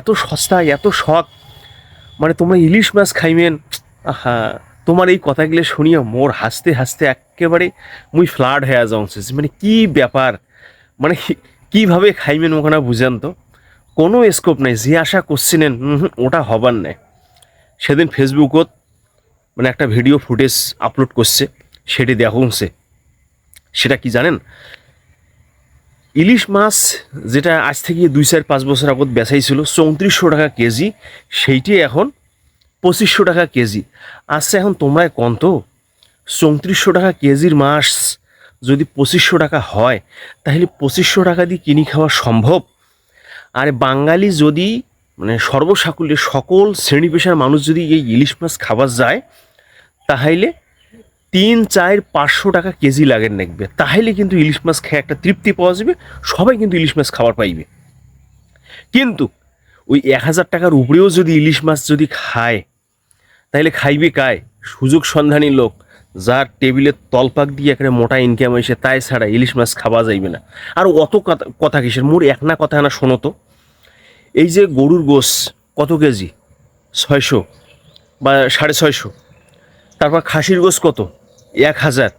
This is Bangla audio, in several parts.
এত সস্তা, এত শখ। মানে তোমরা ইলিশ মাছ খাইবেন আহা, তোমার এই কথাগুলো শুনিয়া মোর হাসতে হাসতে একেবারে মুই ফ্লাড হয়ে যাওয়া মানে কি ব্যাপার? মানে কীভাবে খাইবেন ওখানে বুঝেন তো? কোনো স্কোপ নাই, যে আশা করছিলেন ওটা হবার নাই। সেদিন ফেসবুকত মানে একটা ভিডিও ফুটেজ আপলোড করছে, সেটি দেখুনছে সেটা কি জানেন? ইলিশ মাছ যেটা আজ থেকে দুই চার পাঁচ বছর আগত বেচাইছিল চৌত্রিশশো টাকা কেজি, সেইটি এখন পঁচিশশো টাকা কেজি। আচ্ছা এখন তোমরা কন্ত চৌত্রিশশো টাকা কেজির মাছ যদি পঁচিশশো টাকা হয়, তাহলে পঁচিশশো টাকা দিয়ে কিনি খাওয়া সম্ভব? আর বাঙালি যদি মানে সর্বসাকুল্যে সকল শ্রেণি পেশার মানুষ যদি এই ইলিশ মাছ খাবার যায়, তাহলে তিন, চার, পাঁচশো টাকা কেজি লাগে নাকবে। তাহলে কিন্তু ইলিশ মাছ খেয়ে একটা তৃপ্তি পাওয়া যাবে, সবাই কিন্তু ইলিশ মাছ খাবার পাইবে। কিন্তু ওই এক হাজার টাকার উপরেও যদি ইলিশ মাছ যদি খায়, তাহলে খাইবে কায়? সুযোগ সন্ধানী লোক, যার টেবিলের তলপাক দিয়ে একটা মোটা ইনকাম হয়েছে, তাই ছাড়া ইলিশ মাছ খাওয়া যাইবে না। আর অত কথা- কথা কিসের? মোর এক না কথা না শোনো তো। এই যে গরুর গোস কত কেজি? ছয়শো বা সাড়ে ছয়শো। তারপর খাসির গোস কত? এক হাজার।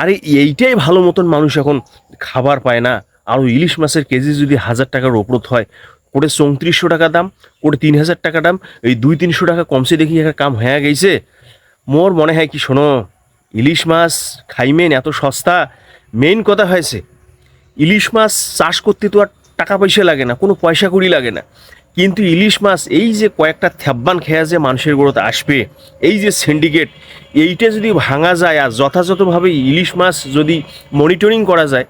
আরে এইটাই ভালো মতন মানুষ এখন খাবার পায় না। আর ইলিশ মাছের কেজি যদি হাজার টাকার ওপরত হয়, করে চৌত্রিশশো টাকা দাম, করে তিন হাজার টাকা দাম, এই দুই তিনশো টাকা কমছে দেখি একটা কাম হয়ে গেছে। মোর মনে হয় কি, শোনো, ইলিশ মাছ খাইমেন এত সস্তা। মেইন কথা হয়েছে, ইলিশ মাছ চাষ করতে তো আর টাকা পয়সা লাগে না, কোনো পয়সা কড়ি লাগে না। কিন্তু ইলিশ মাছ এই যে কয়েকটা থ্যাব্বান খেয়া যে মানুষের গোড়াতে আসবে, এই যে সিন্ডিকেট এইটা যদি ভাঙা যায় আর যথাযথভাবে ইলিশ মাছ যদি মনিটরিং করা যায়,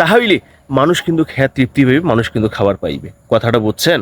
তাহলে মানুষ কিন্তু খেয়া তৃপ্তি পাবে মানুষ কিন্তু খাবার পাইবে। কথাটা বুঝছেন?